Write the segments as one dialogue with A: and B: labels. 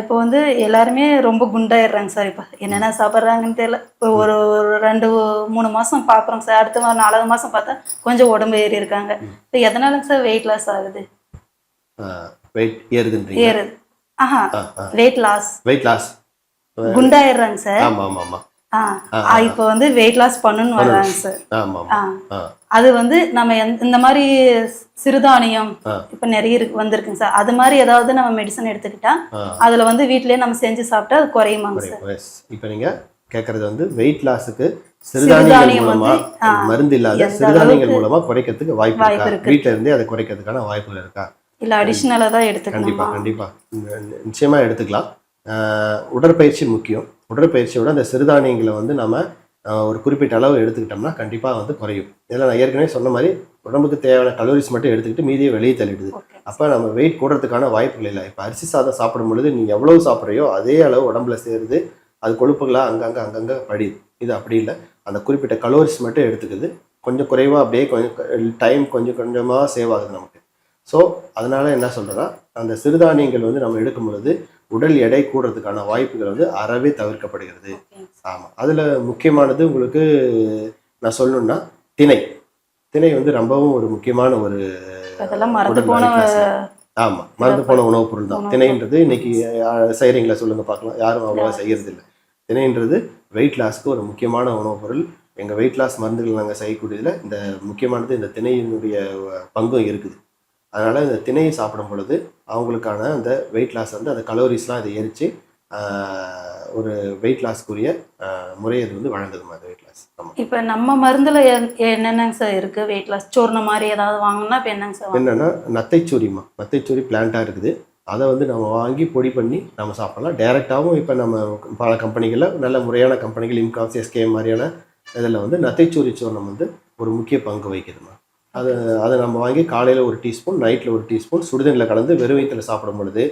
A: இப்போ வந்து எல்லாருமே ரொம்ப குண்டாயிடுறாங்க சார் இப்போ. என்னென்ன சாப்பிட்றாங்கன்னு தெரியல. இப்போ ஒரு ஒரு ரெண்டு மூணு மாதம் பார்க்குறோங்க சார். அடுத்த வாரம் நாலாவது மாதம் பார்த்தா கொஞ்சம் உடம்பு ஏறி இருக்காங்க. இப்போ எதனாலங்க சார் வெயிட் லாஸ் ஆகுது?
B: வெயிட் ஏறுதுன்றீங்க
A: ஏறுது. ஆஹா. வெயிட் லாஸ்
B: வெயிட் லாஸ்
A: குண்டாயிடுறாங்க சார்.
B: ஆமாம் ஆமாம் ஆமாம்
A: இப்போ வந்து வெயிட் லாஸ் பண்ணணும்னு வர்றாங்க சார் அது வந்து நம்ம இந்த மாதிரி சிறுதானியம். இப்போ நிறைய இருக்கு வந்திருக்குங்க சார் அது மாதிரி ஏதாவது நம்ம மெடிசன் எடுத்துக்கிட்டா அதுல வந்து வீட்டிலேயே நம்ம செஞ்சு சாப்பிட்டா அது குறையுமாங்க சார்
B: இப்போ நீங்கள் கேட்குறது வந்து வெயிட் லாஸுக்கு
A: சிறுதானியம்
B: சிறுதானியங்கள் மூலமா மருந்து இல்லாத சிறுதானியங்கள் மூலமா குறைக்கிறதுக்கு வாய்ப்பு இருக்கா. வீட்டில இருந்தே அதை குறைக்கிறதுக்கான வாய்ப்புகள் இருக்கா?
A: இல்ல அடிஷ்னலா தான்
B: கண்டிப்பா
A: எடுத்துக்கணுமா
B: கண்டிப்பா நி- நிச்சயமா எடுத்துக்கலாம். உடற்பயிற்சி முக்கியம். உடற்பயிற்சியோட அந்த சிறுதானியங்களை வந்து நம்ம ஒரு குறிப்பிட்ட அளவு எடுத்துக்கிட்டோம்னா கண்டிப்பா வந்து குறையும். இதில் நான் ஏற்கனவே சொன்ன மாதிரி உடம்புக்கு தேவையான கலோரிஸ் மட்டும் எடுத்துக்கிட்டு மீதியை வெளியே தள்ளிடுது. அப்போ நம்ம வெயிட் கூடுறதுக்கான வாய்ப்புகள் இல்லை. இப்போ அரிசி சாதம் சாப்பிடும் பொழுது நீ எவ்வளவு சாப்பிட்றியோ அதே அளவு உடம்புல சேருது. அது கொழுப்புகளாக அங்கங்கே அங்கங்கே படியுது இது அப்படி இல்லை. அந்த குறிப்பிட்ட கலோரிஸ் மட்டும் எடுத்துக்குது. கொஞ்சம் குறைவாக அப்படியே கொஞ்சம் டைம் கொஞ்சம் கொஞ்சமாக சேவ் ஆகுது நமக்கு. ஸோ அதனால என்ன சொல்கிறேன்னா அந்த சிறுதானியங்கள் வந்து நம்ம எடுக்கும் பொழுது உடல் எடை கூடுறதுக்கான வாய்ப்புகள் வந்து அறவே தவிர்க்கப்படுகிறது. ஆமாம் அதில் முக்கியமானது உங்களுக்கு நான் சொல்லணும்னா திணை திணை வந்து ரொம்பவும் ஒரு முக்கியமான ஒரு ஆமாம் மறந்து போன உணவுப் பொருள் தான். திணைன்றது இன்னைக்கு யா- செய்றீங்களா சொல்லுங்க பார்க்கலாம். யாரும் அவ்வளோவா செய்யறது இல்லை திணைன்றது வெயிட் லாஸ்க்கு ஒரு முக்கியமான உணவுப் பொருள். எங்கள் வெயிட் லாஸ் மருந்துகள் நாங்கள் செய்யக்கூடியதில் இந்த முக்கியமானது இந்த திணையினுடைய பங்கும் இருக்குது. அதனால் இந்த திணையை சாப்பிடும் பொழுது அவங்களுக்கான அந்த வெயிட் லாஸ் வந்து அந்த கலோரிஸ்லாம் அதை எரித்து ஒரு வெயிட் லாஸ்க்குரிய முறையை அது வந்து வழங்குதுமா அந்த வெயிட் லாஸ்
A: இப்ப நம்ம மருந்துல என்- என்னென்னங்க சார் இருக்கு? வெயிட் லாஸ் சோர்ண மாதிரி ஏதாவது வாங்கினா இப்ப என்னங்க சார்?
B: என்னன்னா நத்தைச்சூரிமா நத்தைச்சூரி பிளான்ட்டாக இருக்குது. அதை வந்து நம்ம வாங்கி பொடி பண்ணி நம்ம சாப்பிடலாம். டைரெக்டாகவும் இப்போ நம்ம பல கம்பெனிகளில் நல்ல முறையான கம்பெனிகள் இம்காம்ஸ் எஸ்கே மாதிரியான இதில் வந்து நத்தைச்சூரி சூர்ணம் வந்து ஒரு முக்கிய பங்கு வகிக்குதுமா அது அதை நம்ம வாங்கி காலையில் ஒரு டீஸ்பூன் நைட்டில் ஒரு டீஸ்பூன் சுடுதண்ணில் கலந்து வெறும் வயிற்றில் சாப்பிடும் பொழுது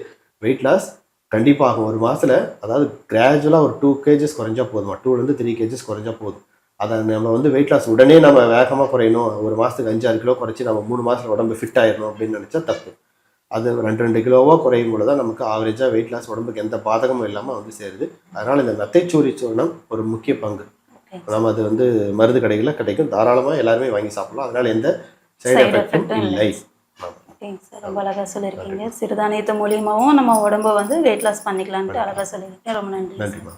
B: வெயிட் லாஸ் கண்டிப்பாக ஆகும் ஒரு மாதத்தில் அதாவது கிராஜுவலாக ஒரு டூ கேஜஸ் குறைஞ்சா போதுமா? டூலேருந்து த்ரீ கேஜஸ் குறைஞ்சா போதும். அதை நம்ம வந்து வெயிட் லாஸ் உடனே நம்ம வேகமாக குறையணும். ஒரு மாதத்துக்கு அஞ்சாறு கிலோ குறைச்சி நம்ம மூணு மாதத்துல உடம்பு ஃபிட் ஆயிடணும் அப்படின்னு நினச்சா தப்பு. அது ரெண்டு ரெண்டு கிலோவாக குறையும் பொழுது தான் நமக்கு ஆவரேஜாக வெயிட் லாஸ் உடம்புக்கு எந்த பாதகமும் இல்லாமல் வந்து சேருது. அதனால் இந்த நத்தைச்சூரி சூர்ணம் ஒரு முக்கிய பங்கு. நம்ம அது வந்து மருந்து கடைகளில் கிடைக்கும். தாராளமாக எல்லாருமே வாங்கி சாப்பிடலாம். அதனால் எந்த சைடு எஃபெக்டும் இல்லை.
A: ஓகேங்க சார் ரொம்ப அழகா சொல்லியிருக்கீங்க. சிறுதானியத்து மூலியமாவும் நம்ம உடம்ப வந்து வெயிட் லாஸ் பண்ணிக்கலான்ட்டு அழகா சொல்லியிருக்கீங்க. ரொம்ப நன்றி
B: நன்றிம்மா